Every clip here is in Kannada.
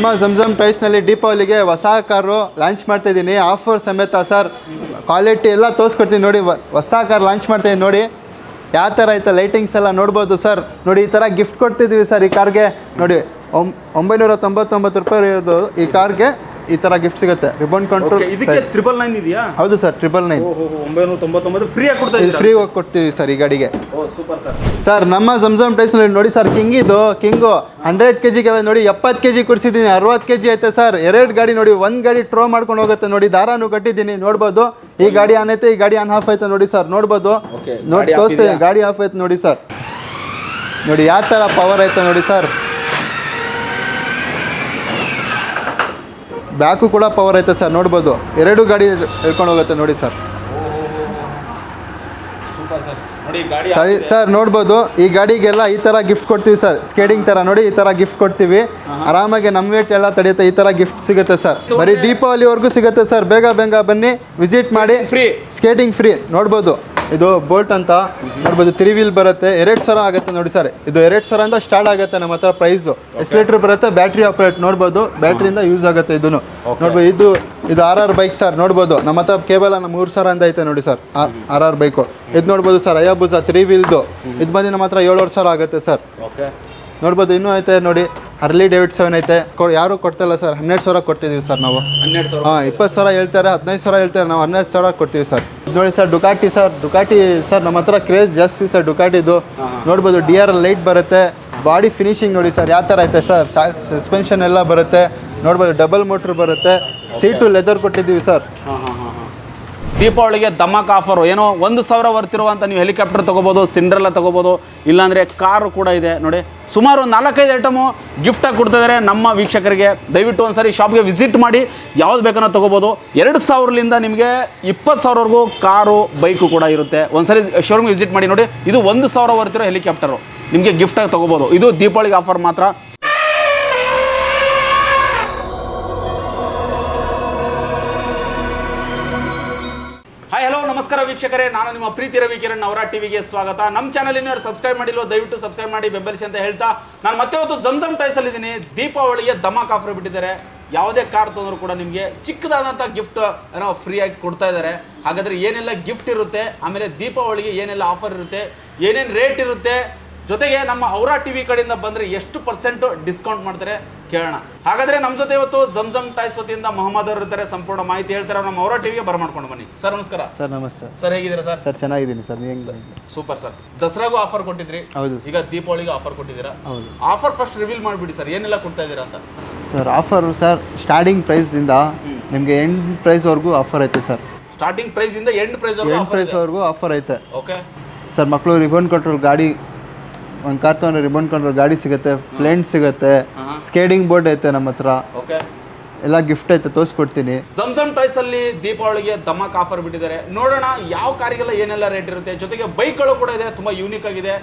ನಮ್ಮ ಝಮ್ಝಮ್ ಪ್ರೈಸ್ನಲ್ಲಿ ದೀಪಾವಳಿಗೆ ಹೊಸ ಕಾರು ಲಾಂಚ್ ಮಾಡ್ತಾ ಇದ್ದೀನಿ. ಆಫರ್ ಸಮೇತ ಸರ್, ಕ್ವಾಲಿಟಿ ಎಲ್ಲ ತೋರಿಸ್ಕೊಡ್ತೀನಿ ನೋಡಿ. ಹೊಸ ಕಾರ್ ಲಾಂಚ್ ಮಾಡ್ತಾ ಇದ್ದೀನಿ ನೋಡಿ. ಯಾವ ಥರ ಆಯ್ತಾ ಲೈಟಿಂಗ್ಸ್ ಎಲ್ಲ ನೋಡ್ಬೋದು ಸರ್. ನೋಡಿ, ಈ ಥರ ಗಿಫ್ಟ್ ಕೊಡ್ತಿದ್ದೀವಿ ಸರ್ ಈ ಕಾರ್ಗೆ. ನೋಡಿ ಒಂಬ- ಒಂಬೈನೂರ ತೊಂಬತ್ತೊಂಬತ್ತು ರೂಪಾಯಿ ಇರೋದು ಈ ಕಾರ್ಗೆ. ಈ ತರ ಗಿಫ್ಟ್ ಸಿಗುತ್ತೆ. ರಿಬನ್ ಕಂಟ್ರೋಲ್ ಇದಕ್ಕೆ ಟ್ರಿಪಲ್ ನೈನ್ ಇದೆಯಾ? ಹೌದು ಸರ್ ಟ್ರಿಬಲ್ ನೈನ್ ಒಂಬೈನೂರ ತೊಂಬತ್ತೊಂಬತ್ತು ಫ್ರೀ ಆಗಿ ಕೊಡ್ತಾ ಫ್ರೀ ಹೋಗಿ ಕೊಡ್ತೀವಿ ಸರ್ ಈ ಗಾಡಿಗೆ. ಸೂಪರ್ ಸರ್ ಸರ್ ನಮ್ಮ ಜಮ್ಜಮ್ನಲ್ಲಿ ನೋಡಿ ಸರ್ ಕಿಂಗ್ ಇದು ಕಿಂಗು ಹಂಡ್ರೆಡ್ ಕೆ ಜಿಗೆ ನೋಡಿ ಎಪ್ಪತ್ತು ಕೆ ಜಿ ಕೊಡಿಸಿದ್ದೀನಿ ಅರವತ್ತು ಕೆ ಜಿ ಐತೆ ಸರ್ ಎರಡು ಗಾಡಿ ನೋಡಿ ಒಂದು ಗಾಡಿ ಟ್ರೋ ಮಾಡ್ಕೊಂಡು ಹೋಗುತ್ತೆ ನೋಡಿ ದಾರಾನು ಕಟ್ಟಿದ್ದೀನಿ ನೋಡ್ಬೋದು. ಈ ಗಾಡಿ ಆನ್ ಐತೆ ಈ ಗಾಡಿ ಆನ್ ಆಫ್ ಐತೆ ನೋಡಿ ಸರ್ ನೋಡ್ಬೋದು. ನೋಡಿ ತೋರಿಸ್ತೀನಿ ಗಾಡಿ ಆಫ್ ಐತೆ ನೋಡಿ ಸರ್ ನೋಡಿ ಯಾವ ಥರ ಪವರ್ ಐತೆ ನೋಡಿ ಸರ್ ಬ್ಯಾಕು ಕೂಡ ಪವರ್ ಐತೆ ಸರ್ ನೋಡ್ಬೋದು. ಎರಡು ಗಾಡಿ ಹೇಳ್ಕೊಂಡು ಹೋಗುತ್ತೆ ನೋಡಿ ಸರ್. ಸರಿ. ಸರ್ ನೋಡ್ಬೋದು. ಈ ಗಾಡಿಗೆಲ್ಲ ಈ ಥರ ಗಿಫ್ಟ್ ಕೊಡ್ತೀವಿ ಸರ್. ಸ್ಕೇಟಿಂಗ್ ಥರ ನೋಡಿ ಈ ಥರ ಗಿಫ್ಟ್ ಕೊಡ್ತೀವಿ. ಆರಾಮಾಗಿ ನಮ್ಮ ವೇಟ್ ಎಲ್ಲ ತಡೆಯುತ್ತೆ ಈ ಥರ ಗಿಫ್ಟ್ ಸಿಗುತ್ತೆ ಸರ್. ಬರೀ ದೀಪಾವಳಿವರೆಗೂ ಸಿಗುತ್ತೆ ಸರ್. ಬೇಗ ಬೇಗ ಬನ್ನಿ ವಿಸಿಟ್ ಮಾಡಿ. ಫ್ರೀ ಸ್ಕೇಟಿಂಗ್ ಫ್ರೀ ನೋಡ್ಬೋದು. ಇದು ಬೋಲ್ಟ್ ಅಂತ ನೋಡ್ಬೋದು ತ್ರೀ ವೀಲ್ ಬರುತ್ತೆ. ಎರಡು ಸಾವಿರ ಆಗುತ್ತೆ ನೋಡಿ ಸರ್. ಇದು ಎರಡು ಸಾವಿರ ಅಂತ ಸ್ಟಾರ್ಟ್ ಆಗುತ್ತೆ ನಮ್ಮ ಹತ್ರ ಪ್ರೈಸು ಎಷ್ಟು ಲೀಟ್ರ್ ಬರುತ್ತೆ ಬ್ಯಾಟ್ರಿ ಆಪರೇಟ್ ನೋಡ್ಬೋದು. ಬ್ಯಾಟ್ರಿಯಿಂದ ಯೂಸ್ ಆಗುತ್ತೆ ಇದನ್ನು ನೋಡ್ಬೋದು ಇದು ಇದು ಆರ್ ಆರ್ ಬೈಕ್ ಸರ್ ನೋಡ್ಬೋದು. ನಮ್ಮ ಹತ್ರ ಕೇವಲ ನಮ್ಮ ಮೂರು ಸಾವಿರ ಅಂತ ಐತೆ ನೋಡಿ ಸರ್. ಆರ್ ಆರ್ ಬೈಕು ಇದು ನೋಡ್ಬೋದು ಸರ್ ಅಯಾಬುಜಾ ತ್ರೀ ವೀಲ್ದು ಇದು ಬಂದು ನಮ್ಮ ಹತ್ರ ಏಳುವರೆ ಸಾವಿರ ಆಗುತ್ತೆ ಸರ್. ನೋಡ್ಬೋದು ಇನ್ನೂ ಐತೆ ನೋಡಿ. ಅರ್ಲಿ ಡೇವಿಡ್ ಸೆವೆನ್ ಐತೆ ಯಾರು ಕೊಡ್ತಾ ಕೊಡ್ತಿಲ್ಲ ಸರ್. ಹನ್ನೆರಡು ಸಾವಿರ ಕೊಡ್ತಿದ್ದೀವಿ ಸರ್ ನಾವು. ಹನ್ನೆರಡು ಸಾವಿರ ಹಾಂ ಇಪ್ಪತ್ತು ಸಾವಿರ ಹೇಳ್ತಾರೆ ಹದಿನೈದು ಸಾವಿರ ಹೇಳ್ತಾರೆ. ನಾವು ಹನ್ನೆರಡು ಸಾವಿರ ಕೊಡ್ತೀವಿ ಸರ್. ನೋಡಿ sir Ducati sir Ducati sir ನಮ್ಮ ಹತ್ರ ಕ್ರೇಜ್ ಜಾಸ್ತಿ ಸರ್ ಡುಕಾಟಿದು ನೋಡ್ಬೋದು ಡಿ ಆರ್ ಲೈಟ್ ಬರುತ್ತೆ. ಬಾಡಿ ಫಿನಿಶಿಂಗ್ ನೋಡಿ ಸರ್ ಯಾವ ಥರ ಐತೆ ಸರ್? ಸಸ್ಪೆನ್ಷನ್ ಎಲ್ಲ ಬರುತ್ತೆ. ನೋಡ್ಬೋದು ಡಬಲ್ ಮೋಟ್ರ್ ಬರುತ್ತೆ. ಸೀಟು ಲೆದರ್ ಕೊಟ್ಟಿದ್ದೀವಿ ಸರ್. ದೀಪಾವಳಿಗೆ ಧಮಾಕ್ ಆಫರು. ಏನೋ ಒಂದು ಸಾವಿರ ಬರ್ತಿರುವಂಥ ನೀವು ಹೆಲಿಕಾಪ್ಟರ್ ತೊಗೋಬೋದು, ಸಿಂಡ್ರೆಲ್ಲ ತೊಗೋಬೋದು, ಇಲ್ಲಾಂದರೆ ಕಾರು ಕೂಡ ಇದೆ. ನೋಡಿ, ಸುಮಾರು ಒಂದು ನಾಲ್ಕೈದು ಐಟಮು ಗಿಫ್ಟಾಗಿ ಕೊಡ್ತಿದ್ದಾರೆ ನಮ್ಮ ವೀಕ್ಷಕರಿಗೆ. ದಯವಿಟ್ಟು ಒಂದ್ಸರಿ ಶಾಪ್ಗೆ ವಿಸಿಟ್ ಮಾಡಿ, ಯಾವ್ದು ಬೇಕನ್ನೋ ತೊಗೋಬೋದು. ಎರಡು ಸಾವಿರಲಿಂದ ನಿಮಗೆ ಇಪ್ಪತ್ತು ಸಾವಿರವರೆಗೂ ಕಾರು ಬೈಕು ಕೂಡ ಇರುತ್ತೆ. ಒಂದ್ಸರಿ ಶೋರೂಮ್ಗೆ ವಿಸಿಟ್ ಮಾಡಿ ನೋಡಿ, ಇದು ಒಂದು ಸಾವಿರ ಬರ್ತಿರೋ ಹೆಲಿಕಾಪ್ಟರು ನಿಮಗೆ ಗಿಫ್ಟಾಗಿ ತೊಗೋಬೋದು. ಇದು ದೀಪಾವಳಿಗೆ ಆಫರ್ ಮಾತ್ರ. ನಮಸ್ಕಾರ ವೀಕ್ಷಕರೇ, ನಾನು ನಿಮ್ಮ ಪ್ರೀತಿ ರವಿ ಕಿರಣ್, ಅವರ ಟಿವಿಗೆ ಸ್ವಾಗತ. ನಮ್ಮ ಚಾನಲ್ ಇನ್ನೂ ಸಬ್ಸ್ಕ್ರೈಬ್ ಮಾಡಿಲ್ಲ ದಯವಿಟ್ಟು ಸಬ್ಸ್ಕ್ರೈಬ್ ಮಾಡಿ, ಬೆಂಬಲಿಸಿ ಅಂತ ಹೇಳ್ತಾ, ನಾನು ಮತ್ತೆ ಇವತ್ತು ಜಮ್ಸಮ್ ಟೈಸ್ ಅಲ್ಲಿ ಇದ್ದೀನಿ ದೀಪಾವಳಿಗೆ ಧಮಾಕ್ ಆಫರ್ ಬಿಟ್ಟಿದ್ದಾರೆ. ಯಾವುದೇ ಕಾರ್ ತಂದರೂ ಕೂಡ ನಿಮಗೆ ಚಿಕ್ಕದಾದಂಥ ಗಿಫ್ಟ್ ಏನೋ ಫ್ರೀಯಾಗಿ ಕೊಡ್ತಾ ಇದ್ದಾರೆ. ಹಾಗಾದರೆ ಏನೆಲ್ಲ ಗಿಫ್ಟ್ ಇರುತ್ತೆ? ಆಮೇಲೆ ದೀಪಾವಳಿಗೆ ಏನೆಲ್ಲ ಆಫರ್ ಇರುತ್ತೆ? ಏನೇನು ರೇಟ್ ಇರುತ್ತೆ? ಜೊತೆಗೆ ನಮ್ಮ ಔರಾ ಟಿವಿ ಕಡೆಯಿಂದ ಬಂದರೆ ಎಷ್ಟು ಪರ್ಸೆಂಟ್ ಡಿಸ್ಕೌಂಟ್ ಮಾಡ್ತಾರೆ ಕೇಳೋಣ. ಹಾಗಾದ್ರೆ ನಮ್ಮ ಜೊತೆ ಇವತ್ತು ಜಮ್ಜಮ್ ಟಾಯ್ಸ್ ವತಿಯಿಂದ ಮೊಹಮ್ಮದ್ ಅವರು ಇರ್ತಾರೆ ಸಂಪೂರ್ಣ ಮಾಹಿತಿ ಹೇಳ್ತಾರೆ. ನಮ್ಮ ಔರಾ ಟಿವಿಗೆ ಬರಮಾಡ್ಕೊಂಡು ಬನ್ನಿ. ಸರ್ ನಮಸ್ಕಾರ. ಸರ್ ನಮಸ್ತೆ. ಸರ್ ಹೇಗಿದ್ದೀರಾ ಸರ್? ಸರ್ ಚೆನ್ನಾಗಿದ್ದೀನಿ ಸರ್. Super sir. ದಸರಾಗೂ ಆಫರ್ ಕೊಟ್ಟಿದ್ರಿ. ಹೌದು. ಈಗ ದೀಪಾವಳಿಗೆ ಆಫರ್ ಕೊಟ್ಟಿದ್ದೀರಾ? ಹೌದು. ಆಫರ್ ಫಸ್ಟ್ ರಿವೀಲ್ ಮಾಡಿಬಿಡಿ ಸರ್. ಏನೆಲ್ಲ ಕೊಡ್ತಾ ಇದ್ದೀರಾ ಅಂತ? ಸರ್ ಆಫರ್ ಸರ್ ಸ್ಟಾರ್ಟಿಂಗ್ ಪ್ರೈಸ್ದಿಂದ ನಿಮಗೆ ಎಂಡ್ ಪ್ರೈಸ್ವರೆಗೂ ಆಫರ್ ಐತೆ ಸರ್. ಸ್ಟಾರ್ಟಿಂಗ್ ಪ್ರೈಸ್ ಇಂದ ಎಂಡ್ ಪ್ರೈಸ್ ಎಂಡ್ ಪ್ರೈಸ್ವರೆಗೂ ಆಫರ್ ಐತೆ. ಓಕೆ ಸರ್ ಮಕ್ಕಳು ರಿಬನ್ ಕಂಟ್ರೋಲ್ ಗಾಡಿ ಒಂದು ಕಾರ್ ತೊಗೊಂಡ್ರೆ ರಿಬನ್ ಕೊಂಡ್ರೆ ಗಾಡಿ ಸಿಗುತ್ತೆ ಪ್ಲೇನ್ ಸಿಗುತ್ತೆ ಸ್ಕೇಡಿಂಗ್ ಬೋರ್ಡ್ ಐತೆ ನಮ್ಮ ಹತ್ರ. ಓಕೆ. ಎಲ್ಲ ಗಿಫ್ಟ್ ಐತೆ ತೋರಿಸ್ಕೊಡ್ತೀನಿ. ಜಮ್ಸಮ್ ಟಾಯ್ಸ್ ಅಲ್ಲಿ ದೀಪಾವಳಿಗೆ ಧಮಾಕ್ ಆಫರ್ ಬಿಟ್ಟಿದ್ದಾರೆ. ನೋಡೋಣ ಯಾವ ಕಾರಿಗೆಲ್ಲ ಏನೆಲ್ಲ ರೇಟ್ ಇರುತ್ತೆ. ಜೊತೆಗೆ ಬೈಕ್ಗಳು ಕೂಡ ಇದೆ ತುಂಬಾ ಯೂನಿಕ್ ಆಗಿದೆ.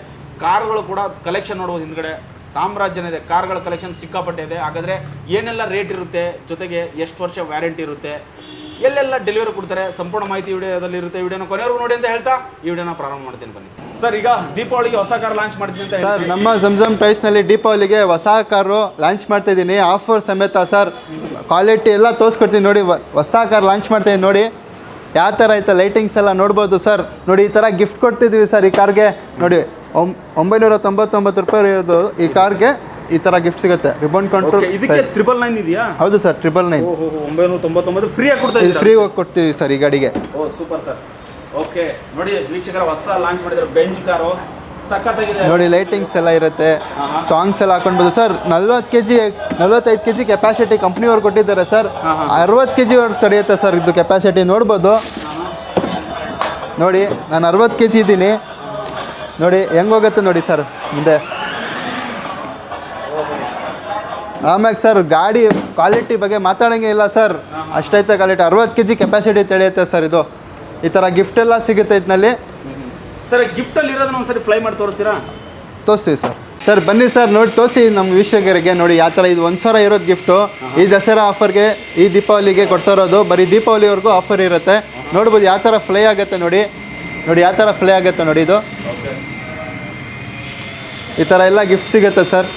ಕಾರ್ಗಳು ಕೂಡ ಕಲೆಕ್ಷನ್ ನೋಡಬಹುದು ಹಿಂದ್ಗಡೆ. ಸಾಮ್ರಾಜ್ಯನ ಇದೆ. ಕಾರ್ಗಳ ಕಲೆಕ್ಷನ್ ಸಿಕ್ಕಾಪಟ್ಟೆ ಇದೆ. ಹಾಗಾದ್ರೆ ಏನೆಲ್ಲ ರೇಟ್ ಇರುತ್ತೆ? ಜೊತೆಗೆ ಎಷ್ಟು ವರ್ಷ ವ್ಯಾರಂಟಿ ಇರುತ್ತೆ? ಎಲ್ಲೆಲ್ಲ ಡೆಲಿವರಿ ಕೊಡ್ತಾರೆ ಸಂಪೂರ್ಣ ಮಾಹಿತಿ ವಿಡಿಯೋದಲ್ಲಿ ಇರುತ್ತೆ ವಿಡಿಯೋನ ಕೊನೆವರೆಗೂ ನೋಡಿ ಅಂತ ಹೇಳ್ತಾ ಈ ವಿಡಿಯೋನ ಪ್ರಾರಂಭ ಮಾಡ್ತೀನಿ ಬನ್ನಿ. ಸರ್ ಈಗ ದೀಪಾವಳಿಗೆ ಹೊಸ ಕಾರ್ ಲಾಂಚ್ ಮಾಡ್ತೀನಿ ಅಂತ ಸರ್ ನಮ್ಮ ಜಮ್ಜಮ್ ಪ್ರೈಸ್ನಲ್ಲಿ ದೀಪಾವಳಿಗೆ ಹೊಸ ಕಾರು ಲಾಂಚ್ ಮಾಡ್ತಾ ಇದ್ದೀನಿ. ಆಫರ್ ಸಮೇತ ಸರ್ ಕ್ವಾಲಿಟಿ ಎಲ್ಲ ತೋರಿಸ್ಕೊಡ್ತೀನಿ ನೋಡಿ. ಹೊಸ ಕಾರ್ ಲಾಂಚ್ ಮಾಡ್ತಾ ಇದ್ದೀನಿ ನೋಡಿ. ಯಾವ ಥರ ಐತೆ ಲೈಟಿಂಗ್ಸ್ ಎಲ್ಲ ನೋಡ್ಬೋದು ಸರ್. ನೋಡಿ ಈ ಥರ ಗಿಫ್ಟ್ ಕೊಡ್ತಿದ್ದೀವಿ ಸರ್ ಈ ಕಾರ್ಗೆ ನೋಡಿ ಒಂಬ- ಒಂಬೈನೂರ ತೊಂಬತ್ತೊಂಬತ್ತು ರೂಪಾಯಿ ಇರೋದು ಈ ಕಾರ್ಗೆ ಈ ತರ ಗಿಫ್ಟ್ ಸಿಗುತ್ತೆ. ರಿಬನ್ ಕಂಟ್ರೋಲ್ ಇದಕ್ಕೆ ಟ್ರಿಬಲ್ ನೈನ್ ಇದೆಯಾ? ಹೌದು ಸರ್ ಟ್ರಿಬಲ್ ನೈನ್ ಒಂಬೈನೂರ ತೊಂಬತ್ತೊಂಬತ್ತು ಫ್ರೀ ಆಗಿ ಕೊಡ್ತಾ ಫ್ರೀ ಹೋಗಿ ಕೊಡ್ತೀವಿ ಸರ್ ಈ ಗಾಡಿಗೆ. ಓ ಸೂಪರ್ ಸರ್ ಓಕೆ ನೋಡಿ ವೀಕ್ಷಕರ ಹೊಸ ಲಾಂಚ್ ಮಾಡಿದ್ರು ಬೆಂಚ್ ಕಾರು. ಸಕ್ಕತ್ತಾಗಿದೆ ನೋಡಿ ಲೈಟಿಂಗ್ಸ್ ಎಲ್ಲ ಇರುತ್ತೆ. ಸಾಂಗ್ಸ್ ಎಲ್ಲ ಹಾಕೊಂಡ್ಬೋದು. ಸರ್ ನಲ್ವತ್ತು ಕೆ ಜಿ ನಲ್ವತ್ತೈದು ಕೆ ಜಿ ಕೆಪಾಸಿಟಿ ಕಂಪ್ನಿಯವ್ರು ಕೊಟ್ಟಿದ್ದಾರೆ ಸರ್. ಅರವತ್ತು ಕೆ ಜಿವರೆಗೆ ತಡೆಯುತ್ತೆ ಸರ್ ಇದು ಕೆಪಾಸಿಟಿ ನೋಡ್ಬೋದು. ನೋಡಿ ನಾನು ಅರವತ್ತು ಕೆ ಜಿ ಇದ್ದೀನಿ. ನೋಡಿ ಹೆಂಗೋಗುತ್ತೆ ನೋಡಿ ಸರ್ ಮುಂದೆ. ಆಮ್ಯಾಗ ಸರ್ ಗಾಡಿ ಕ್ವಾಲಿಟಿ ಬಗ್ಗೆ ಮಾತಾಡೋಂಗೆ ಇಲ್ಲ ಸರ್. ಅಷ್ಟೈತೆ ಕ್ವಾಲಿಟಿ ಅರವತ್ತು ಕೆ ಜಿ ಕೆಪಾಸಿಟಿ ತಡೆಯುತ್ತೆ ಸರ್ ಇದು. ಈ ಥರ ಗಿಫ್ಟ್ ಎಲ್ಲ ಸಿಗುತ್ತೆ ಇದ್ನಲ್ಲಿ. ಸರ್ ಗಿಫ್ಟಲ್ಲಿ ಇರೋದನ್ನ ಒಂದ್ಸರಿ ಫ್ಲೈ ಮಾಡಿ ತೋರಿಸ್ತೀರಾ? ತೋರಿಸ್ತೀವಿ ಸರ್. ಸರ್ ಬನ್ನಿ ಸರ್ ನೋಡಿ ತೋರಿಸಿ ನಮ್ಮ ವೀಕ್ಷಕರಿಗೆ ನೋಡಿ ಯಾವ ಥರ ಇದು ಒಂದು ಸಾವಿರ ಇರೋದು ಗಿಫ್ಟು ಈ ದಸರಾ ಆಫರ್ಗೆ ಈ ದೀಪಾವಳಿಗೆ ಕೊಡ್ತಾ ಇರೋದು. ಬರೀ ದೀಪಾವಳಿವರೆಗೂ ಆಫರ್ ಇರುತ್ತೆ. ನೋಡ್ಬೋದು ಯಾವ ಥರ ಫ್ಲೈ ಆಗುತ್ತೆ ನೋಡಿ. ನೋಡಿ ಯಾವ ಥರ ಫ್ಲೈ ಆಗುತ್ತೆ ನೋಡಿ ಇದು. ಈ ಥರ ಎಲ್ಲ ಗಿಫ್ಟ್ ಸಿಗುತ್ತೆ ಸರ್.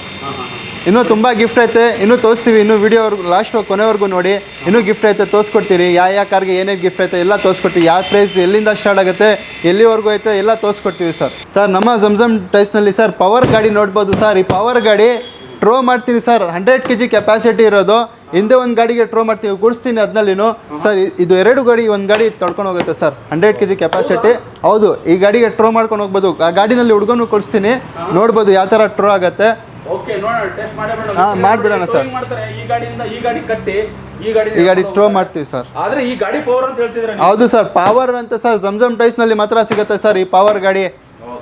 ಇನ್ನೂ ತುಂಬ ಗಿಫ್ಟ್ ಐತೆ. ಇನ್ನೂ ತೋರಿಸ್ತೀವಿ. ಇನ್ನೂ ವಿಡಿಯೋವರೆಗೂ ಲಾಸ್ಟ್ ಕೊನೆವರೆಗೂ ನೋಡಿ. ಇನ್ನೂ ಗಿಫ್ಟ್ ಐತೆ, ತೋರಿಸ್ಕೊಡ್ತೀರಿ. ಯಾವ ಯಾವ ಕಾರ್ಗೆ ಏನೇನು ಗಿಫ್ಟ್ ಐತೆ ಎಲ್ಲ ತೋರಿಸ್ಕೊಡ್ತೀವಿ. ಯಾವ ಪ್ರೈಸ್ ಎಲ್ಲಿಂದ ಸ್ಟಾರ್ಟ್ ಆಗುತ್ತೆ, ಎಲ್ಲಿವರೆಗೂ ಐತೆ ಎಲ್ಲ ತೋರಿಸ್ಕೊಡ್ತೀವಿ ಸರ್ ಸರ್ ನಮ್ಮ ಝಮ್ಝಮ್ ಟೈಸ್ನಲ್ಲಿ ಸರ್ ಪವರ್ ಗಾಡಿ ನೋಡ್ಬೋದು ಸರ್ ಈ ಪವರ್ ಗಾಡಿ ಟ್ರೋ ಮಾಡ್ತೀನಿ sir hundred K G capacity ಇರೋದು. ಹಿಂದೆ ಒಂದು ಗಾಡಿಗೆ ಟ್ರೋ ಮಾಡ್ತೀವಿ. ಗುಡಿಸ್ತೀನಿ ಅದನ್ನಲ್ಲಿನು ಸರ್ ಇದು ಎರಡು ಗಾಡಿ ಒಂದು ಗಾಡಿ ತಡ್ಕೊಂಡು ಹೋಗುತ್ತೆ sir hundred K G capacity ಹೌದು, ಈ ಗಾಡಿಗೆ ಟ್ರೋ ಮಾಡ್ಕೊಂಡು ಹೋಗ್ಬೋದು. ಆ ಗಾಡಿನಲ್ಲಿ ಹುಡುಗನು ಕೊಡಿಸ್ತೀನಿ. ನೋಡ್ಬೋದು ಯಾವ ಥರ ಟ್ರೋ ಆಗುತ್ತೆ. ಓಕೆ ನೋಡೋಣ ಟೆಸ್ಟ್ ಮಾಡೇ ಬಿಡೋಣ. ಹಾ, ಮಾಡ್ಬಿಡೋಣ ಸರ್. ಮಾಡ್ತಾರೆ. ಈ ಗಾಡಿಯಿಂದ ಈ ಗಾಡಿ ಕಟ್ಟಿ ಈ ಗಾಡಿ ಈ ಗಾಡಿ ಟ್ರೋ ಮಾಡ್ತೀವಿ ಸರ್. ಆದ್ರೆ ಈ ಗಾಡಿ ಪವರ್ ಅಂತ ಹೇಳ್ತಿದ್ರೆ ಹೌದು ಸರ್ ಪವರ್ ಅಂತ ಸರ್ ಜಮ್ಜಮ್ ಟೈಸ್ನಲ್ಲಿ ಮಾತ್ರ ಸಿಗುತ್ತೆ ಸರ್ ಈ ಪವರ್ ಗಾಡಿ.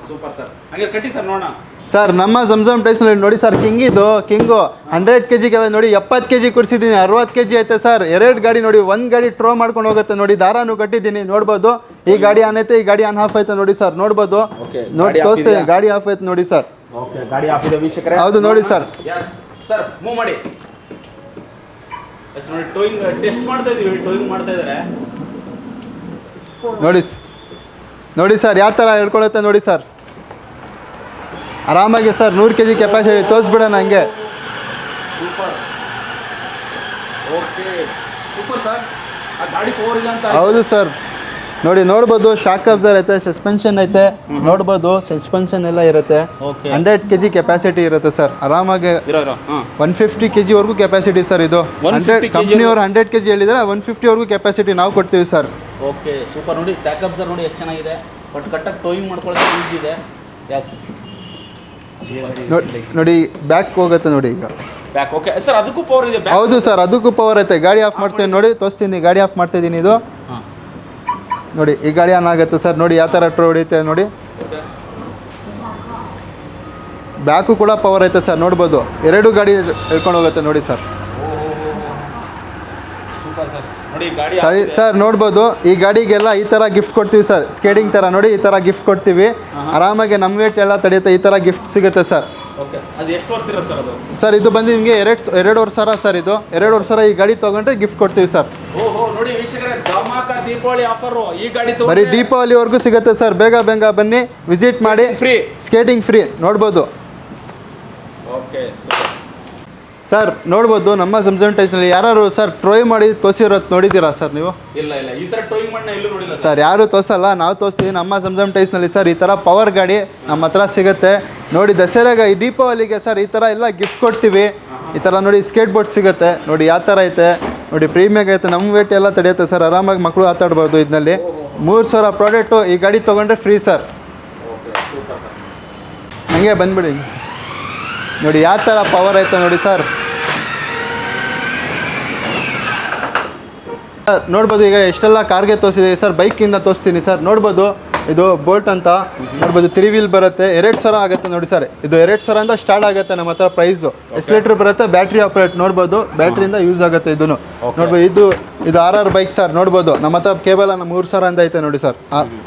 Super sir. ಹಂಗೆ ಕಟ್ಟಿ ಸರ್ ನೋಡೋಣ. ಸರ್ ನಮ್ಮ ಜಮ್ಜಮ್ ಟೈಸ್ನಲ್ಲಿ ನೋಡಿ ಸರ್ ಕಿಂಗ್ ಇದು ಕಿಂಗು ಹಂಡ್ರೆಡ್ ಕೆ ಜಿಗೆ ನೋಡಿ ಎಪ್ಪತ್ತು ಕೆ ಜಿ ಕೊಡಿಸಿದ್ದೀನಿ ಅರವತ್ತು ಕೆ ಜಿ ಐತೆ ಸರ್. ಎರಡು ಗಾಡಿ ನೋಡಿ ಒಂದು ಗಾಡಿ ಟ್ರೋ ಮಾಡ್ಕೊಂಡು ಹೋಗುತ್ತೆ ನೋಡಿ ದಾರಾನು ಕಟ್ಟಿದ್ದೀನಿ ನೋಡ್ಬೋದು. ಈ ಗಾಡಿ ಆನ್ ಐತೆ ಈ ಗಾಡಿ ಆನ್ ಆಫ್ ಐತೆ ನೋಡಿ ಸರ್ ನೋಡ್ಬೋದು. ನೋಡಿ ಗಾಡಿ ತೋರಿಸ್ತೀನಿ ಗಾಡಿ ಆಫ್ ಐತೆ ನೋಡಿ ಸರ್. ಗಾಡಿ ಆಫ್ ಇದೆ ವೀಕ್ಷಕರೇ. ಹೌದು, ನೋಡಿ ಸರ್. ಸರ್ ಮೂವ್ ಮಾಡಿ. ನೋಡಿ ಟೋಯಿಂಗ್ ಟೆಸ್ಟ್ ಮಾಡ್ತಾ ಇದೀವಿ ಟೋಯಿಂಗ್ ಮಾಡ್ತಾ ಇದಾರೆ. ನೋಡಿ ನೋಡಿ ಸರ್ ಯಾವ ಥರ ಹೇಳ್ಕೊಳತ್ತೆ ನೋಡಿ ಸರ್. ಆರಾಮಾಗಿ ಸರ್ ನೂರು ಕೆ ಜಿ ಕೆಪಾಸಿಟಿ ತೋರಿಸ್ಬಿಡೋಣ ಹಂಗೆ. ಹೌದು ಸರ್. ನೋಡಿ ನೋಡ್ಬೋದು ಶಾಕ್ ಅಬ್ಸರ್ ಐತೆ ಸಸ್ಪೆನ್ಷನ್ ಐತೆ. ನೋಡ್ಬೋದು ಸಸ್ಪೆನ್ಷನ್ ಎಲ್ಲ ಇರುತ್ತೆ. ಹಂಡ್ರೆಡ್ ಕೆ ಜಿ ಕೆಪಾಸಿಟಿ ಇರುತ್ತೆ ಸರ್. ಆರಾಮಾಗಿ ಒನ್ ಫಿಫ್ಟಿ ಕೆ ಜಿವರೆಗೂ ಕೆಪಾಸಿಟಿ ಸರ್ ಇದು. 150 ಹಂಡ್ರೆಡ್ ಕಂಪ್ನಿಯವರು ಹಂಡ್ರೆಡ್ ಕೆ ಜಿ ಹೇಳಿದ್ರೆ ಒನ್ ಫಿಫ್ಟಿವರೆಗೂ ಕೆಪಾಸಿಟಿ ನಾವು ಕೊಡ್ತೀವಿ ಸರ್. ಓಕೆ ಸೂಪರ್ ನೋಡಿ ಶಾಕ್ ಅಬ್ಸರ್ ನೋಡಿ ಎಷ್ಟು ಚೆನ್ನಾಗಿದೆ. ಬಟ್ ಕಟ್ಟಕ್ಕೆ ಟೋಯಿಂಗ್ ಮಾಡ್ಕೊಳ್ಳೋಕೆ ಈಜಿ ಇದೆ. ಎಸ್ ನೋಡಿ ನೋಡಿ ಬ್ಯಾಕ್ ಹೋಗುತ್ತೆ ನೋಡಿ ಈಗ. ಬ್ಯಾಕ್ ಓಕೆ ಸರ್ ಅದಕ್ಕೂ ಪವರ್ ಇದೆ. ಬ್ಯಾಕ್ ಹೌದು ಸರ್ ಅದಕ್ಕೂ ಪವರ್ ಐತೆ. ಗಾಡಿ ಆಫ್ ಮಾಡ್ತೀನಿ ನೋಡಿ ತೋರಿಸ್ತೀನಿ. ಗಾಡಿ ಆಫ್ ಮಾಡ್ತಾ ಇದ್ದೀನಿ ಇದು. ನೋಡಿ ಈ ಗಾಡಿ ಆನ್ ಆಗುತ್ತೆ ಸರ್ ನೋಡಿ ಯಾವ ಥರ ಟ್ರೋ ಹೊಡಿತೆ ನೋಡಿ. ಬ್ಯಾಕು ಕೂಡ ಪವರ್ ಐತೆ ಸರ್ ನೋಡ್ಬೋದು. ಎರಡು ಗಾಡಿ ಹೇಳ್ಕೊಂಡು ಹೋಗುತ್ತೆ ನೋಡಿ ಸರ್ ಸರ್. ನೋಡಿ ಗಾಡಿ ಸರಿ ಸರ್ ನೋಡ್ಬೋದು. ಈ ಗಾಡಿಗೆಲ್ಲ ಈ ಥರ ಗಿಫ್ಟ್ ಕೊಡ್ತೀವಿ ಸರ್. ಸ್ಕೇಟಿಂಗ್ ಥರ ನೋಡಿ ಈ ಥರ ಗಿಫ್ಟ್ ಕೊಡ್ತೀವಿ. ಆರಾಮಾಗಿ ನಮ್ಮ ವೇಟ್ ಎಲ್ಲ ತಡೆಯುತ್ತೆ ಈ ಥರ ಗಿಫ್ಟ್ ಸಿಗುತ್ತೆ ಸರ್. ಸರ್ ಇದು ಬಂದು ನಿಮಗೆ ಎರಡು ಎರಡೂವರೆ ಸಾವಿರ ಸರ್ ಇದು. ಎರಡು ವರ್ಷ ಈ ಗಾಡಿ ತೊಗೊಂಡ್ರೆ ಗಿಫ್ಟ್ ಕೊಡ್ತೀವಿ ಸರ್. ನೋಡಿ ದೀಪಾವಳಿ ಆಫರ್ ಈ ಗಾಡಿ ಬರೀ ದೀಪಾವಳಿವರೆಗೂ ಸಿಗುತ್ತೆ ಸರ್. ಬೇಗ ಬೇಗ ಬನ್ನಿ ವಿಸಿಟ್ ಮಾಡಿ. ಫ್ರೀ ಸ್ಕೇಟಿಂಗ್ ಫ್ರೀ ನೋಡ್ಬೋದು. ಓಕೆ ಸರ್ ನೋಡ್ಬೋದು ನಮ್ಮ ಸಂಸನ್ ಟೈಸ್ನಲ್ಲಿ ಯಾರು ಸರ್ ಟ್ರೋಯ್ ಮಾಡಿ ತೋರಿಸಿರೋದು ನೋಡಿದ್ದೀರಾ ಸರ್ ನೀವು? ಇಲ್ಲ ಇಲ್ಲ ಈ ಟೋಯಿಂಗ್ ಮಾಡಿ ಎಲ್ಲೂ ನೋಡಿಲ್ಲ ಸರ್. ಯಾರು ತೋರಿಸಲ್ಲ ನಾವು ತೋರಿಸ್ತೀವಿ. ನಮ್ಮ ಸಮ್ಸಂಗ್ ಟೈಸ್ನಲ್ಲಿ ಸರ್ ಈ ಥರ ಪವರ್ ಗಾಡಿ ನಮ್ಮ ಹತ್ರ ಸಿಗುತ್ತೆ. ನೋಡಿ ದಸರಾಗ ಈ ದೀಪಾವಳಿಗೆ ಸರ್ ಈ ಥರ ಎಲ್ಲ ಗಿಫ್ಟ್ ಕೊಡ್ತೀವಿ. ಈ ಥರ ನೋಡಿ ಸ್ಕೇಟ್ ಬೋರ್ಡ್ ಸಿಗುತ್ತೆ. ನೋಡಿ ಯಾವ ಥರ ಐತೆ? ನೋಡಿ ಪ್ರೀಮಿಯಾಗ ಐತೆ. ನಮ್ಮ ವೇಟ್ ಎಲ್ಲ ತಡೆಯುತ್ತೆ ಸರ್. ಆರಾಮಾಗಿ ಮಕ್ಕಳು ಆಟಾಡ್ಬೋದು ಇದರಲ್ಲಿ ಮೂರು ಸಾವಿರ ಪ್ರಾಡಕ್ಟು ಈ ಗಾಡಿ ತೊಗೊಂಡ್ರೆ ಫ್ರೀ ಸರ್. ಹಂಗೆ ಬಂದ್ಬಿಡಿ. ನೋಡಿ ಯಾವ ಥರ ಪವರ್ ಐತೆ ನೋಡಿ ಸರ್ ನೋಡ್ಬೋದು ಈಗ ಎಷ್ಟೆಲ್ಲ ಕಾರ್ಗೆ ತೋರಿಸಿದೆ ಸರ್ ಬೈಕಿಂದ ತೋರಿಸ್ತೀನಿ ಸರ್ ನೋಡ್ಬೋದು ಇದು ಬೋಲ್ಟ್ ಅಂತ. ನೋಡ್ಬೋದು ತ್ರೀ ವೀಲ್ ಬರುತ್ತೆ. ಎರಡು ಸಾವಿರ ಆಗುತ್ತೆ ನೋಡಿ ಸರ್ ಇದು ಎರಡು ಸಾವಿರ ಅಂತ ಸ್ಟಾರ್ಟ್ ಆಗುತ್ತೆ ನಮ್ಮ ಹತ್ರ ಪ್ರೈಸು ಎಷ್ಟು ಲೀಟ್ರ್ ಬರುತ್ತೆ ಬ್ಯಾಟ್ರಿ ಆಪರೇಟ್ ನೋಡ್ಬೋದು. ಬ್ಯಾಟ್ರಿಯಿಂದ ಯೂಸ್ ಆಗುತ್ತೆ ಇದನ್ನು ನೋಡ್ಬೋದು ಇದು ಇದು ಆರ್ ಆರ್ ಬೈಕ್ ಸರ್ ನೋಡ್ಬೋದು ನಮ್ಮ ಹತ್ರ ಕೇವಲ ನಮ್ಮ ಮೂರು ಸಾವಿರ ಅಂತ ಐತೆ ನೋಡಿ ಸರ್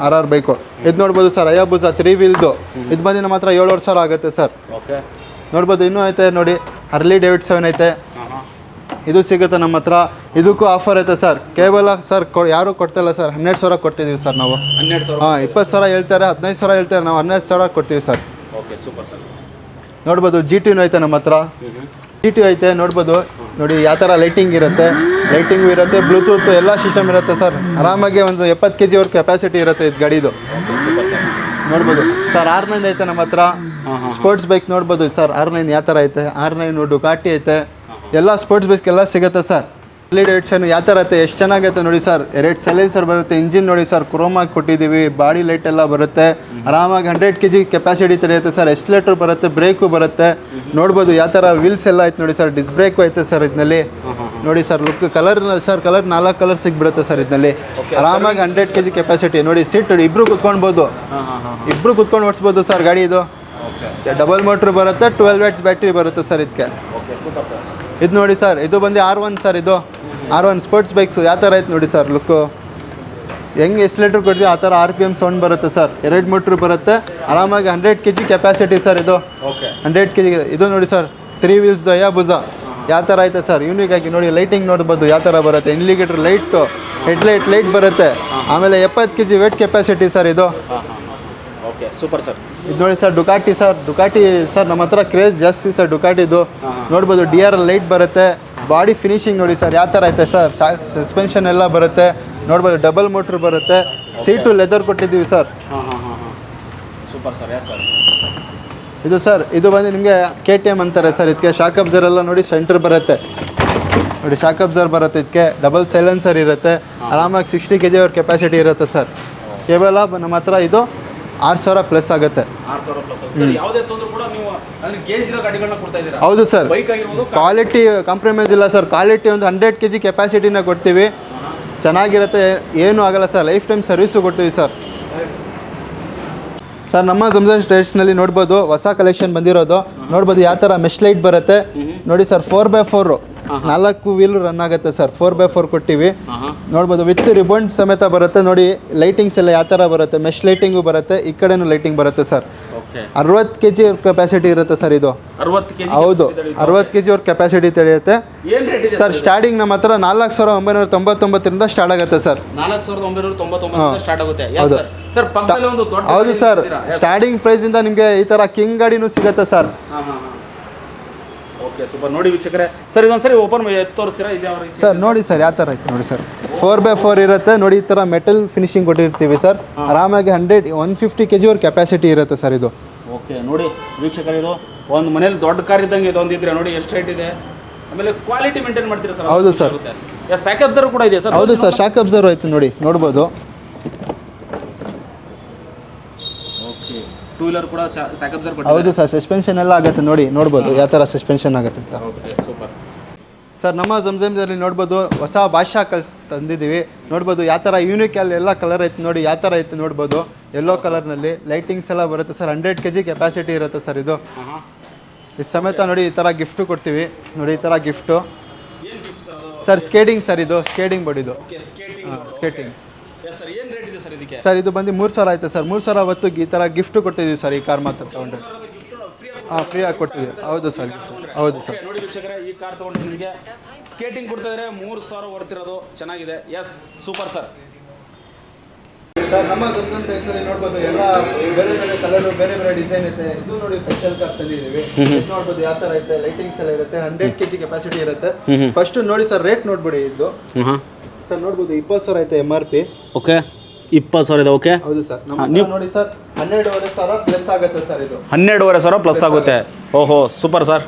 ಆರ್ ಆರ್ ಬೈಕು ಇದು ನೋಡ್ಬೋದು ಸರ್ ಅಯ್ಯಬುಸ ತ್ರೀ ವೀಲ್ದು ಇದು ಬಂದು ನಮ್ಮ ಹತ್ರ ಏಳುವರೆ ಸಾವಿರ ಆಗುತ್ತೆ ಸರ್ ಓಕೆ ನೋಡ್ಬೋದು ಇನ್ನೂ ಐತೆ ನೋಡಿ ಅರ್ಲಿ ಡೇವಿಡ್ ಸೆವೆನ್ ಐತೆ ಇದು ಸಿಗುತ್ತೆ ನಮ್ಮ ಹತ್ರ. ಇದಕ್ಕೂ ಆಫರ್ ಐತೆ ಸರ್. ಕೇವಲ ಸರ್ ಯಾರು ಕೊಡ್ತಿಲ್ಲ ಸರ್. ಹನ್ನೆರಡು ಸಾವಿರ ಕೊಡ್ತಿದ್ದೀವಿ ಸರ್ ನಾವು. ಹನ್ನೆರಡು ಸಾವಿರ ಹಾಂ ಇಪ್ಪತ್ತು ಸಾವಿರ ಹೇಳ್ತಾರೆ ಹದಿನೈದು ಸಾವಿರ ಹೇಳ್ತಾರೆ ನಾವು ಹನ್ನೆರಡು ಸಾವಿರ ಕೊಡ್ತೀವಿ ಸರ್. Okay super sir. ನೋಡ್ಬೋದು ಜಿ ಟಿನೂ ಐತೆ ನಮ್ಮ ಹತ್ರ. ಜಿ ಟಿ ಐತೆ ನೋಡ್ಬೋದು. ನೋಡಿ ಯಾವ ಥರ ಲೈಟಿಂಗ್ ಇರುತ್ತೆ? ಲೈಟಿಂಗು ಇರುತ್ತೆ ಬ್ಲೂಟೂತ್ ಎಲ್ಲ ಸಿಸ್ಟಮ್ ಇರುತ್ತೆ ಸರ್ ಆರಾಮಾಗಿ ಒಂದು ಎಪ್ಪತ್ತು ಕೆ ಜಿವರೆಗೆ ಕೆಪಾಸಿಟಿ ಇರುತ್ತೆ ಇದು ಗಾಡಿದು. ನೋಡ್ಬೋದು. ಸರ್ ಆರ್ ನೈನ್ ಐತೆ ನಮ್ಮ ಹತ್ರ. ಸ್ಪೋರ್ಟ್ಸ್ ಬೈಕ್ ನೋಡ್ಬೋದು ಸರ್ ಆರ್ ನೈನ್ ಯಾವ ಥರ ಐತೆ? ಆರ್ ನೈನ್ ಡುಕಾಟಿ ಐತೆ. ಎಲ್ಲ ಸ್ಪೋರ್ಟ್ಸ್ ಬೈಕ್ ಎಲ್ಲ ಸಿಗುತ್ತೆ ಸರ್ ಎಡಿಷನ್ ಯಾವ ಥರ ಐತೆ? ಎಷ್ಟು ಚೆನ್ನಾಗೈತೆ ನೋಡಿ ಸರ್. ಎರಡು ಸೈಲೆನ್ಸರ್ ಬರುತ್ತೆ ಇಂಜಿನ್ ನೋಡಿ ಸರ್. ಕ್ರೋಮಾಗಿ ಕೊಟ್ಟಿದ್ದೀವಿ ಬಾಡಿ ಲೈಟ್ ಎಲ್ಲ ಬರುತ್ತೆ. ಆರಾಮಾಗಿ ಹಂಡ್ರೆಡ್ ಕೆ ಜಿ ಕೆಪಾಸಿಟಿ ತಡೆಯುತ್ತೆ ಸರ್. ಎಸ್ಲೇಟರ್ ಬರುತ್ತೆ ಬ್ರೇಕು ಬರುತ್ತೆ. ನೋಡ್ಬೋದು ಯಾವ ಥರ ವೀಲ್ಸ್ ಎಲ್ಲ ಐತೆ ನೋಡಿ ಸರ್. ಡಿಸ್ ಬ್ರೇಕು ಐತೆ ಸರ್ ಇದರಲ್ಲಿ ನೋಡಿ sir look colour sir colour ನಾಲ್ಕು ಕಲರ್ ಸಿಗ್ಬಿಡುತ್ತೆ ಸರ್ ಇದರಲ್ಲಿ ಆರಾಮಾಗಿ ಹಂಡ್ರೆಡ್ ಕೆ ಜಿ ಕೆಪಾಸಿಟಿ ನೋಡಿ ಸೀಟ್ ಇಬ್ರು ಕುತ್ಕೊಳ್ಬೋದು. ಇಬ್ಬರು ಕುತ್ಕೊಂಡು ಓಡಿಸ್ಬೋದು ಸರ್ ಗಾಡಿ ಇದು. ಡಬಲ್ ಮೋಟ್ರ್ ಬರುತ್ತೆ ಟ್ವೆಲ್ ವ್ಯಾಟ್ಸ್ ಬ್ಯಾಟ್ರಿ ಬರುತ್ತೆ ಸರ್ ಇದಕ್ಕೆ. ಇದು ನೋಡಿ ಸರ್ ಇದು ಬಂದು ಆರ್ ಒನ್ ಸರ್ ಇದು. ಆರ್ ಒನ್ ಸ್ಪೋರ್ಟ್ಸ್ ಬೈಕ್ಸು ಯಾವ ಥರ ಐತೆ ನೋಡಿ ಸರ್ ಲುಕ್ಕು. ಹೆಂಗೆ ಎಷ್ಟು ಲೀಟ್ರ್ ಕೊಡ್ತೀವಿ ಆ ಥರ ಆರ್ ಪಿ ಎಂ ಸೌಂಡ್ ಬರುತ್ತೆ ಸರ್. ಎರಡು ಮೋಟ್ರ್ ಬರುತ್ತೆ. ಆರಾಮಾಗಿ hundred K G capacity sir ಇದು. ಓಕೆ. ಹಂಡ್ರೆಡ್ ಕೆ ಜಿ ಇದು ನೋಡಿ ಸರ್ ತ್ರೀ ವೀಲ್ಸ್ ದಯಾ ಭುಜ ಯಾವ ಥರ ಐತೆ ಸರ್? ಯೂನಿಕ್ ಆಗಿ ನೋಡಿ ಲೈಟಿಂಗ್ ನೋಡ್ಬೋದು ಯಾವ ಥರ ಬರುತ್ತೆ. ಇಂಡಿಕೇಟರ್ ಲೈಟು ಹೆಡ್ ಲೈಟ್ ಬರುತ್ತೆ. ಆಮೇಲೆ ಎಪ್ಪತ್ತು K G weight capacity sir ಇದು. Okay super sir. ಇದು ನೋಡಿ sir Ducati sir. Ducati sir ನಮ್ಮ ಹತ್ರ ಕ್ರೇಜ್ ಜಾಸ್ತಿ ಸರ್ ಡುಕಾಟಿದು. ನೋಡ್ಬೋದು ಡಿ ಆರ್ ಲೈಟ್ ಬರುತ್ತೆ. ಬಾಡಿ ಫಿನಿಶಿಂಗ್ ನೋಡಿ ಸರ್ ಯಾವ ಥರ ಐತೆ ಸರ್? ಸಸ್ಪೆನ್ಷನ್ ಎಲ್ಲ ಬರುತ್ತೆ ನೋಡ್ಬೋದು ಡಬಲ್ ಮೋಟ್ರ್ ಬರುತ್ತೆ ಸೀಟು ಲೆದರ್ ಕೊಟ್ಟಿದ್ದೀವಿ ಸರ್. ಹಾಂ ಹಾಂ ಹಾಂ ಹಾಂ. ಸೂಪರ್ ಸರ್ ಯಾ ಸರ್ ಇದು ಸರ್ ಇದು ಬಂದು ನಿಮಗೆ ಕೆ ಟಿ ಎಂ ಅಂತಾರೆ ಸರ್ ಇದಕ್ಕೆ ಶಾಕ್ ಅಬ್ಸರ್ ಎಲ್ಲ ನೋಡಿ ಸೆಂಟ್ರ್ ಬರುತ್ತೆ. ನೋಡಿ ಶಾಕ್ ಅಬ್ಸರ್ ಬರುತ್ತೆ ಇದಕ್ಕೆ ಡಬಲ್ ಸೈಲೆನ್ಸರ್ ಇರುತ್ತೆ ಆರಾಮಾಗಿ ಸಿಕ್ಸ್ಟಿ ಕೆ ಜಿ ಅವ್ರ ಕೆಪಾಸಿಟಿ ಇರುತ್ತೆ ಸರ್. ಕೇವಲ ನಮ್ಮ ಹತ್ರ ಇದು ಆರು ಸಾವಿರ ಪ್ಲಸ್ ಆಗುತ್ತೆ. ಹೌದು ಸರ್. ಕ್ವಾಲಿಟಿ ಕಾಂಪ್ರಮೈಸ್ ಇಲ್ಲ ಸರ್. ಕ್ವಾಲಿಟಿ ಒಂದು ಹಂಡ್ರೆಡ್ ಕೆ ಜಿ ಕೆಪಾಸಿಟಿನ ಕೊಡ್ತೀವಿ. ಚೆನ್ನಾಗಿರುತ್ತೆ. ಏನೂ ಆಗಲ್ಲ ಸರ್. ಲೈಫ್ ಟೈಮ್ ಸರ್ವಿಸು ಕೊಡ್ತೀವಿ ಸರ್. ಸರ್. ನಮ್ಮ ಜಮ್ಜನ್ ಸ್ಟೇಟ್ಸ್ನಲ್ಲಿ ನೋಡ್ಬೋದು ಹೊಸ ಕಲೆಕ್ಷನ್ ಬಂದಿರೋದು. ನೋಡ್ಬೋದು ಯಾವ ಥರ ಮೆಶ್ ಲೈಟ್ ಬರುತ್ತೆ. ನೋಡಿ ಸರ್ ಫೋರ್ ಬೈ ಫೋರು ನಾಲ್ಕು ವೀಲ್ ರನ್ ಆಗುತ್ತೆ ಸರ್ ಫೋರ್ ಬೈ ಫೋರ್ ಕೊಟ್ಟಿವಿ. ನೋಡ್ಬೋದು ವಿತ್ ರಿಬನ್ ಸಮೇತ ಬರುತ್ತೆ ನೋಡಿ. ಲೈಟಿಂಗ್ಸ್ ಎಲ್ಲ ಯಾವ ಥರ ಬರುತ್ತೆ? ಮೆಶ್ ಲೈಟಿಂಗು ಬರುತ್ತೆ. ಈ ಕಡೆನೂ ಲೈಟಿಂಗ್ ಬರುತ್ತೆ ಸರ್ ಅರವತ್ತು ಕೆ ಜಿ ಕೆಪಾಸಿಟಿ ಇರುತ್ತೆ ಸರ್ ಇದು. ಹೌದು. ಅರವತ್ತು ಕೆ ಜಿ ಅವ್ರ ಕೆಪಾಸಿಟಿ ತಿಳಿಯುತ್ತೆ ಇದೆ ಸರ್ ಸ್ಟಾರ್ಟಿಂಗ್ ನಮ್ಮ ಹತ್ರ ನಾಲ್ಕು ಸಾವಿರದ ಒಂಬೈನೂರ ತೊಂಬತ್ತೊಂಬತ್ತರಿಂದ ಸ್ಟಾರ್ಟ್ ಆಗುತ್ತೆ ಸರ್ ಹೌದು. Sir starting. ಸ್ಟಾರ್ಟಿಂಗ್ ಪ್ರೈಸಿಂದ ನಿಮಗೆ ಈ ತರ ಕಿಂಗ್ ಗಾಡಿನೂ ಸಿಗುತ್ತೆ ಸರ್ ಓಕೆ ಸೂಪರ್ ನೋಡಿ ವೀಕ್ಷಕರೇ. ಸರ್ ಇದೊಂದ್ಸರಿ ಓಪನ್ ತೋರಿಸ್ತೀರಾ? ಇದು ಯಾವ ರೀತಿ? ಸರ್ ನೋಡಿ ಸರ್ ಯಾವ ಥರ ಐತೆ ನೋಡಿ ಸರ್. ಫೋರ್ ಬೈ ಫೋರ್ ಇರುತ್ತೆ. ನೋಡಿ ಈ ಥರ ಮೆಟಲ್ ಫಿನಿಶಿಂಗ್ ಕೊಟ್ಟಿರ್ತೀವಿ ಸರ್. ಆರಾಮಾಗಿ hundred one fifty K G ಅವ್ರ ಕೆಪಾಸಿಟಿ ಇರುತ್ತೆ ಸರ್ ಇದು. ಓಕೆ ನೋಡಿ ವೀಕ್ಷಕರಿದು ಒಂದು ಮನೇಲಿ ದೊಡ್ಡ ಕಾರ್ ಇದ್ದಂಗೆ ಇದೊಂದಿದ್ರೆ ನೋಡಿ ಎಷ್ಟು ರೇಟ್ ಇದೆ. ಆಮೇಲೆ ಕ್ವಾಲಿಟಿ ಮೇಂಟೈನ್ ಮಾಡ್ತೀರಾ ಸರ್? ಹೌದು ಸರ್. ಶಾಕ್ ಅಬ್ಸರ್ವ್ ಕೂಡ ಇದೆ ಸರ್. ಹೌದು ಸರ್ ಶಾಕ್ ಅಬ್ಸರ್ವ್ ಆಯ್ತು ನೋಡಿ. ನೋಡ್ಬೋದು ಓಕೆ ಟೂ ವೀಲರ್ ಕೂಡ ಸ್ಯಾಕ್ ಅಬ್ಸರ್ವ್ ಹೌದು ಸರ್ ಸಸ್ಪೆನ್ಷನ್ ಎಲ್ಲ ಆಗುತ್ತೆ ನೋಡಿ ನೋಡ್ಬೋದು ಯಾವ ಥರ ಸಸ್ಪೆನ್ಷನ್ ಆಗುತ್ತೆ ಅಂತ. ಓಕೆ ಸೂಪರ್ ಸರ್ ನಮ್ಮ ಜಮ್ಜಮ್ದಲ್ಲಿ ನೋಡ್ಬೋದು ಹೊಸ ಭಾಷಾ ಕಲ್ಸ್ ತಂದಿದ್ದೀವಿ. ನೋಡ್ಬೋದು ಯಾವ ಥರ ಯೂನಿಕ್ ಅಲ್ಲಿ ಎಲ್ಲ ಕಲರ್ ಐತೆ ನೋಡಿ ಯಾವ ಥರ ಐತೆ ನೋಡ್ಬೋದು. ಎಲ್ಲೋ ಕಲರ್ನಲ್ಲಿ ಲೈಟಿಂಗ್ಸ್ ಎಲ್ಲ ಬರುತ್ತೆ sir hundred K G capacity ಇರುತ್ತೆ ಸರ್ ಇದು. ಇದು ಸಮೇತ ನೋಡಿ ಈ ಥರ ಗಿಫ್ಟು ಕೊಡ್ತೀವಿ. ನೋಡಿ ಈ ಥರ ಗಿಫ್ಟು ಸರ್ ಸ್ಕೇಟಿಂಗ್ ಸರ್ ಇದು ಸ್ಕೇಟಿಂಗ್ ಬಡಿದು ಓಕೆ ಸ್ಕೇಟಿಂಗ್ ಸರ್ ಇದೆ ಸರ್ ಇದಕ್ಕೆ? ಸರ್ ಇದು ಬಂದು ಮೂರು ಸಾವಿರ ಆಯ್ತು ಸರ್. ಮೂರು ಸಾವಿರ ಹೊತ್ತು ಈ ಥರ ಗಿಫ್ಟ್ ಕೊಡ್ತಿದ್ದೀವಿ ಸರ್ ಈ ಕಾರ್ ಮಾತ್ರ ತೊಗೊಂಡ್ರೆ. ಹಾಂ ಆಗಿ ಕೊಡ್ತೀವಿ ಹೌದು ಸರ್ ಹೌದು ಸರ್. ನೋಡಿ ವೀಕ್ಷಕರೇ ಈ ಕಾರ್ ತಗೊಂಡ್ರೆ ನಿಮಗೆ ಸ್ಕೇಟಿಂಗ್ ಕೊಡ್ತಾ ಇದ್ರೆ ಮೂರು ಸಾವಿರ ಹೊರ್ತಿರೋದು ಚೆನ್ನಾಗಿದೆ. ಎಸ್ ಸೂಪರ್ ಸರ್ ಸರ್ ನಮ್ಮ ಜಮ್ಜಮ್ ಪ್ಲೇಸ್ನಲ್ಲಿ ನೋಡ್ಬೋದು ಎಲ್ಲ ಬೇರೆ ಬೇರೆ ಕಲರ್ ಬೇರೆ ಬೇರೆ ಡಿಸೈನ್ ಇದೆ ಇದು ನೋಡಿ ಸ್ಪೆಷಲ್ ಕಾರ್ ತಂದಿದ್ದೀವಿ. ನೋಡ್ಬೋದು ಯಾವ ಥರ ಐತೆ ಲೈಟಿಂಗ್ಸ್ ಎಲ್ಲ ಇರುತ್ತೆ ಹಂಡ್ರೆಡ್ ಕೆ ಜಿ ಕೆಪಾಸಿಟಿ ಇರುತ್ತೆ ಫಸ್ಟ್ ನೋಡಿ ಸರ್ ರೇಟ್ ನೋಡ್ಬಿಡಿ ಇದು. ಸರ್ ನೋಡ್ಬೋದು ಇಪ್ಪತ್ತು ಸಾವಿರ ಐತೆ ಎಂ ಆರ್ ಪಿ ಓಕೆ ಇಪ್ಪತ್ತು ಸಾವಿರ ಇದೆ ಓಕೆ ಹೌದು ಸರ್. ನಮ್ಮ ಹತ್ರ ನೋಡಿ ಸರ್ ಹನ್ನೆರಡುವರೆ ಸಾವಿರ ಪ್ಲಸ್ ಆಗುತ್ತೆ ಸರ್ ಇದು. ಹನ್ನೆರಡುವರೆ ಸಾವಿರ ಪ್ಲಸ್ ಆಗುತ್ತೆ. ಓಹೋ ಸೂಪರ್ ಸರ್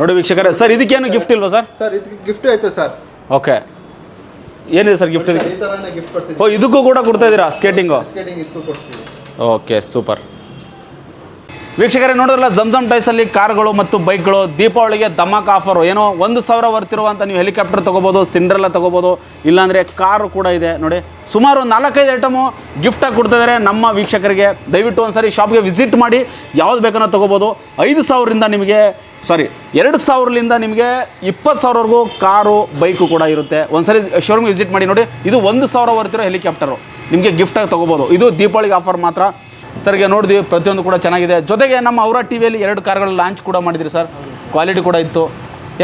ನೋಡಿ ವೀಕ್ಷಕರೇ ಸರ್ ಇದಕ್ಕೇನು ಗಿಫ್ಟ್ ಇಲ್ವಾ ಸರ್ ಸರ್ ಇದಕ್ಕೆ ಗಿಫ್ಟ್ ಐತೆ ಸರ್. ಓಕೆ ಏನಿದೆ ಸರ್ ಗಿಫ್ಟ್ ಇದಕ್ಕೆ? ಈ ಗಿಫ್ಟ್ ಓ ಇದಕ್ಕೂ ಕೂಡ ಕೊಡ್ತಾ ಇದ್ದೀರಾ? ಸ್ಕೇಟಿಂಗು ಸ್ಕೇಟಿಂಗ್ ಇದಕ್ಕೂ ಕೊಡ್ತೀವಿ. ಓಕೆ ಸೂಪರ್ ವೀಕ್ಷಕರೇ ನೋಡಿದ್ರಲ್ಲ ಜಮ್ಜಮ್ ಟೈಸಲ್ಲಿ ಕಾರ್ಗಳು ಮತ್ತು ಬೈಕ್ಗಳು ದೀಪಾವಳಿಗೆ ಧಮಾಕ್ ಆಫರು ಏನೋ ಒಂದು ಸಾವಿರ ವರ್ತಿರುವಂಥ ನೀವು ಹೆಲಿಕಾಪ್ಟರ್ ತೊಗೋಬೋದು ಸಿಂಡ್ರೆಲ್ಲ ತೊಗೋಬೋದು ಇಲ್ಲಾಂದರೆ ಕಾರು ಕೂಡ ಇದೆ. ನೋಡಿ ಸುಮಾರು ಒಂದು ನಾಲ್ಕೈದು ಐಟಮು ಗಿಫ್ಟಾಗಿ ಕೊಡ್ತಿದ್ದಾರೆ ನಮ್ಮ ವೀಕ್ಷಕರಿಗೆ. ದಯವಿಟ್ಟು ಒಂದ್ಸರಿ ಶಾಪ್ಗೆ ವಿಸಿಟ್ ಮಾಡಿ, ಯಾವ್ದು ಬೇಕನ್ನೋ ತೊಗೋಬೋದು. ಐದು ಸಾವಿರದಿಂದ ನಿಮಗೆ ಸಾರಿ ಎರಡು ಸಾವಿರಲಿಂದ ನಿಮಗೆ ಇಪ್ಪತ್ತು ಸಾವಿರವರೆಗೂ ಕಾರು, ಬೈಕು ಕೂಡ ಇರುತ್ತೆ. ಒಂದ್ಸರಿ ಶೋರೂಮ್ ವಿಸಿಟ್ ಮಾಡಿ ನೋಡಿ. ಇದು ಒಂದು ಸಾವಿರ ಬರ್ತಿರೋ ಹೆಲಿಕಾಪ್ಟರು ನಿಮಗೆ ಗಿಫ್ಟಾಗಿ ತೊಗೋಬೋದು. ಇದು ದೀಪಾವಳಿಗೆ ಆಫರ್ ಮಾತ್ರ. ಸರ್ಗೆ ನೋಡಿದ್ವಿ, ಪ್ರತಿಯೊಂದು ಕೂಡ ಚೆನ್ನಾಗಿದೆ. ಜೊತೆಗೆ ನಮ್ಮ ಅವರ ಟಿ ವಿಯಲ್ಲಿ ಎರಡು ಕಾರ್ಗಳು ಲಾಂಚ್ ಕೂಡ ಮಾಡಿದ್ರಿ ಸರ್ ಕ್ವಾಲಿಟಿ ಕೂಡ ಇತ್ತು.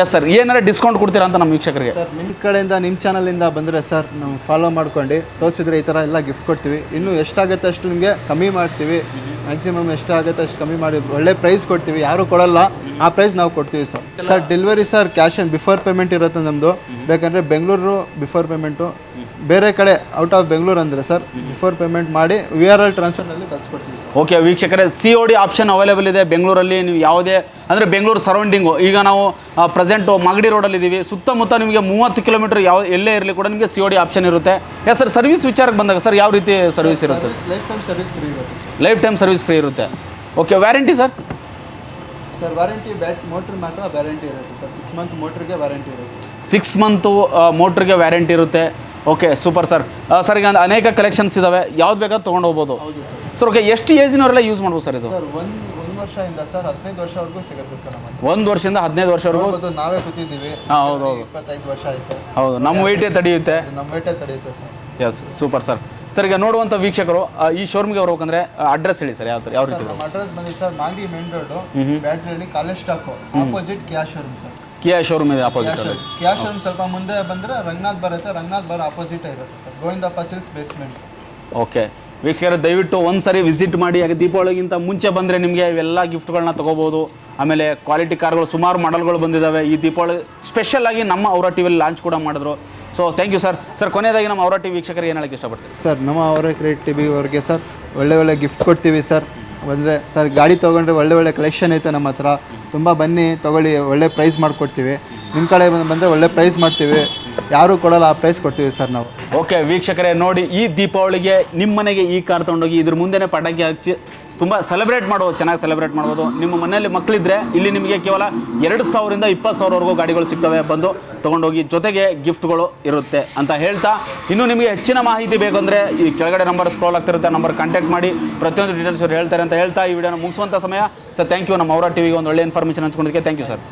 ಎಸ್ ಸರ್ ಏನಾರ ಡಿಸ್ಕೌಂಟ್ ಕೊಡ್ತೀರಾ ಅಂತ ನಮ್ಮ ವೀಕ್ಷಕರಿಗೆ? ಸರ್ ನಿಮ್ಮ ಕಡೆಯಿಂದ ನಿಮ್ಮ ಚಾನಲಿಂದ ಬಂದರೆ ಸರ್ ನಾವು ಫಾಲೋ ಮಾಡ್ಕೊಂಡು ತೋರಿಸಿದ್ರೆ ಈ ಥರ ಎಲ್ಲ ಗಿಫ್ಟ್ ಕೊಡ್ತೀವಿ. ಇನ್ನು ಎಷ್ಟಾಗುತ್ತೆ ಅಷ್ಟು ನಿಮಗೆ ಕಮ್ಮಿ ಮಾಡ್ತೀವಿ. ಮ್ಯಾಕ್ಸಿಮಮ್ ಎಷ್ಟಾಗುತ್ತೆ ಅಷ್ಟು ಕಮ್ಮಿ ಮಾಡಿ ಒಳ್ಳೆ ಪ್ರೈಸ್ ಕೊಡ್ತೀವಿ. ಯಾರು ಕೊಡಲ್ಲ. ಆ ಪ್ರೈಸ್ ನಾವು ಕೊಡ್ತೀವಿ sir sir delivery sir cash on before payment ಇರುತ್ತೆ ನಮ್ಮದು ಬೇಕಂದರೆ ಬೆಂಗಳೂರು ಬಿಫೋರ್ ಪೇಮೆಂಟು ಬೇರೆ ಕಡೆ ಔಟ್ ಆಫ್ ಬೆಂಗಳೂರು ಅಂದರೆ ಸರ್ ಬಿಫೋರ್ ಪೇಮೆಂಟ್ ಮಾಡಿ ವಿ ಆರ್ ಎಲ್ ಟ್ರಾನ್ಸ್ಫರ್ನಲ್ಲಿ ಕಳ್ಸಿಕೊಡ್ತೀವಿ ಸರ್ ಓಕೆ ವೀಕ್ಷಕರೇ C O D option available ಇದೆ. ಬೆಂಗಳೂರಲ್ಲಿ ನೀವು ಯಾವುದೇ ಅಂದರೆ ಬೆಂಗಳೂರು ಸರೌಂಡಿಂಗು ಈಗ ನಾವು ಪ್ರೆಸೆಂಟು ಮಾಗಡಿ ರೋಡಲ್ಲಿ ಇದ್ದೀವಿ ಸುತ್ತಮುತ್ತ ನಿಮಗೆ ಮೂವತ್ತು ಕಿಲೋಮೀಟರ್ ಯಾವ ಎಲ್ಲೇ ಇರಲಿ ಕೂಡ ನಿಮಗೆ ಸಿ ಒ ಡಿ ಆಪ್ಷನ್ ಇರುತ್ತೆ. ಎಸ್ ಸರ್ ಸರ್ವಿಸ್ ವಿಚಾರಕ್ಕೆ ಬಂದಾಗ ಸರ್ ಯಾವ ರೀತಿ ಸರ್ವಿಸ್ ಇರುತ್ತೆ? ಲೈಫ್ ಟೈಮ್ ಸರ್ವಿಸ್ ಫ್ರೀ ಇರುತ್ತೆ ಲೈಫ್ ಟೈಮ್ ಸರ್ವಿಸ್ ಫ್ರೀ ಇರುತ್ತೆ. Okay warranty sir sir warranty bat motor ಮಾತ್ರ ವ್ಯಾರಂಟಿ ಇರುತ್ತೆ ಸರ್ ಸಿಕ್ಸ್ ಮಂತ್ ಮೋಟ್ರಿಗೆ ವ್ಯಾರಂಟಿ ಇರುತ್ತೆ. ಸಿಕ್ಸ್ ಮಂತು ಮೋಟ್ರಿಗೆ ವ್ಯಾರಂಟಿ ಇರುತ್ತೆ. ಓಕೆ ಸೂಪರ್ ಸರ್ ಸರ್ ಈಗ ಅನೇಕ ಕಲೆಕ್ಷನ್ಸ್ ಇದ್ದಾವೆ ಯಾವ್ದು ಬೇಕಾದ್ರೂ ತೊಗೊಂಡು ಹೋಗ್ಬೋದು. ಸರ್ ಓಕೆ ಎಷ್ಟು ಏಜಿನವರೆಲ್ಲ ಯೂಸ್ ಮಾಡ್ಬೋದು ಸರ್ ಇದು? ಸರ್ ಒಂದು ವರ್ಷದಿಂದ ಸರ್ ಹದಿನೈದು ವರ್ಷವರೆಗೂ ಸಿಗುತ್ತೆ ಸರ್ ನಮ್ಮ ಒಂದು ವರ್ಷದಿಂದ ಹದಿನೈದು ವರ್ಷವರೆಗೂ ನೋಡ್ಬೋದು ನಾವೇ ಕೂತಿದ್ದೀವಿ. ಹಾಂ ಹೌದು ಹೌದು. ಇಪ್ಪತ್ತೈದು ವರ್ಷ ಆಯ್ತು. ಹೌದು ನಮ್ಮ ವೆಯ್ಟೇ ತಡೆಯುತ್ತೆ. ನಮ್ಮ ವೈಟೇ ತಡೆಯುತ್ತೆ sir. Yes super sir sir ಈಗ ನೋಡುವಂಥ ವೀಕ್ಷಕರು ಆ, ಈ ಶೋರೂಮ್ಗೆ ಬರ್ಬೇಕಂದ್ರೆ ಅಡ್ರೆಸ್ ಹೇಳಿ ಸರ್ ಯಾವ ಥರ ಯಾವ ಸರ್ ರೀತಿ ನಮ್ಮ ಅಡ್ರೆಸ್ ಬಂದಿ sir Magadi main road ಬ್ಯಾಟ್ರಿಯಲ್ಲಿ college stop opposite cash showroom sir. Kia showroom ಇದೆ ಆಪೋಸಿಟ್ ಕ್ಯಾ ಶೋರೂಮ್ ಸ್ವಲ್ಪ ಮುಂದೆ ಬಂದ್ರೆ ರಂಗನಾಥ್ ಬರುತ್ತೆ ರಂಗನಾಥ್ ಬರ್ ಆಪೋಸಿಟ್ ಇರುತ್ತೆ sir Govindappa silks basement okay ವೀಕ್ಷಕರು, ದಯವಿಟ್ಟು ಒಂದ್ಸರಿ ವಿಸಿಟ್ ಮಾಡಿ, ಹಾಗೆ ದೀಪಾವಳಿಗಿಂತ ಮುಂಚೆ ಬಂದರೆ ನಿಮಗೆ ಇವೆಲ್ಲ ಗಿಫ್ಟ್ಗಳನ್ನ ತೊಗೋಬೋದು ಆಮೇಲೆ ಕ್ವಾಲಿಟಿ ಕಾರ್ಗಳು ಸುಮಾರು ಮಾಡಲ್ಗಳು ಬಂದಿದ್ದಾವೆ ಈ ದೀಪಾವಳಿ ಸ್ಪೆಷಲ್ ಆಗಿ ನಮ್ಮ ಅವರ ಟಿವಿಯಲ್ಲಿ ಲಾಂಚ್ ಕೂಡ ಮಾಡಿದ್ರು. So thank you sir sir ಕೊನೆಯದಾಗಿ ನಮ್ಮ ಅವರ ಟಿ ವೀಕ್ಷಕರಿಗೆ ಏನು ಹೇಳಕ್ಕೆ ಇಷ್ಟಪಡ್ತೀನಿ ಸರ್ ನಮ್ಮ ಅವರ ಕ್ರೆಡಿಟ್ ಟಿ ವಿವರಿಗೆ ಅವ್ರಿಗೆ ಸರ್ ಒಳ್ಳೆ ಒಳ್ಳೆ ಗಿಫ್ಟ್ ಕೊಡ್ತೀವಿ ಸರ್ ಅಂದರೆ ಸರ್ ಗಾಡಿ ತೊಗೊಂಡ್ರೆ ಒಳ್ಳೆ ಒಳ್ಳೆ ಕಲೆಕ್ಷನ್ ಐತೆ ನಮ್ಮ ಹತ್ರ. ತುಂಬ ಬನ್ನಿ, ತೊಗೊಳ್ಳಿ, ಒಳ್ಳೆ ಪ್ರೈಸ್ ಮಾಡಿಕೊಡ್ತೀವಿ. ನಿಮ್ಮ ಕಡೆ ಬಂದರೆ ಒಳ್ಳೆ ಪ್ರೈಸ್ ಮಾಡ್ತೀವಿ. ಯಾರೂ ಕೊಡಲ್ಲ, ಆ ಪ್ರೈಸ್ ಕೊಡ್ತೀವಿ ಸರ್ ನಾವು. ಓಕೆ, ವೀಕ್ಷಕರೇ, ನೋಡಿ, ಈ ದೀಪಾವಳಿಗೆ ನಿಮ್ಮ ಮನೆಗೆ ಈ ಕಾರ್ ತೊಗೊಂಡೋಗಿ ಇದ್ರ ಮುಂದೆನೇ ಪಟಾಕಿ ಹಚ್ಚಿ ತುಂಬ ಸೆಲೆಬ್ರೇಟ್ ಮಾಡ್ಬೋದು ಚೆನ್ನಾಗಿ ಸೆಲೆಬ್ರೇಟ್ ಮಾಡ್ಬೋದು ನಿಮ್ಮ ಮನೆಯಲ್ಲಿ ಮಕ್ಕಳಿದ್ರೆ ಇಲ್ಲಿ ನಿಮಗೆ ಕೇವಲ ಎರಡು ಸಾವಿರದಿಂದ ಇಪ್ಪತ್ತು ಸಾವಿರವರೆಗೂ ಗಾಡಿಗಳು ಸಿಗ್ತವೆ, ಬಂದು ತೊಗೊಂಡೋಗಿ ಜೊತೆಗೆ ಗಿಫ್ಟ್ಗಳು ಇರುತ್ತೆ ಅಂತ ಹೇಳ್ತಾ, ಇನ್ನು ನಿಮಗೆ ಹೆಚ್ಚಿನ ಮಾಹಿತಿ ಬೇಕಂದರೆ ಈ ಕೆಳಗಡೆ ನಂಬರ್ ಸ್ಕ್ರಾಲ್ ಆಗ್ತಿರುತ್ತೆ ನಂಬರ್ ಕಾಂಟ್ಯಾಕ್ಟ್ ಮಾಡಿ, ಪ್ರತಿಯೊಂದು ಡೀಟೇಲ್ಸ್ ಅವ್ರು ಹೇಳ್ತಾರೆ ಅಂತ ಹೇಳ್ತಾ, ಈ ವಿಡಿಯೋನ ಮುಗಿಸುವಂಥ ಸಮಯ. ಸರ್ ಥ್ಯಾಂಕ್ ಯು ನಮ್ಮ ಅವರ ಟಿವಿಗೆ ಒಂದು ಒಳ್ಳೆ ಇನ್ಫಾರ್ಮೇಷನ್ ಹಂಚ್ಕೊಂಡಿದ್ದಕ್ಕೆ ಥ್ಯಾಂಕ್ ಯು ಸರ್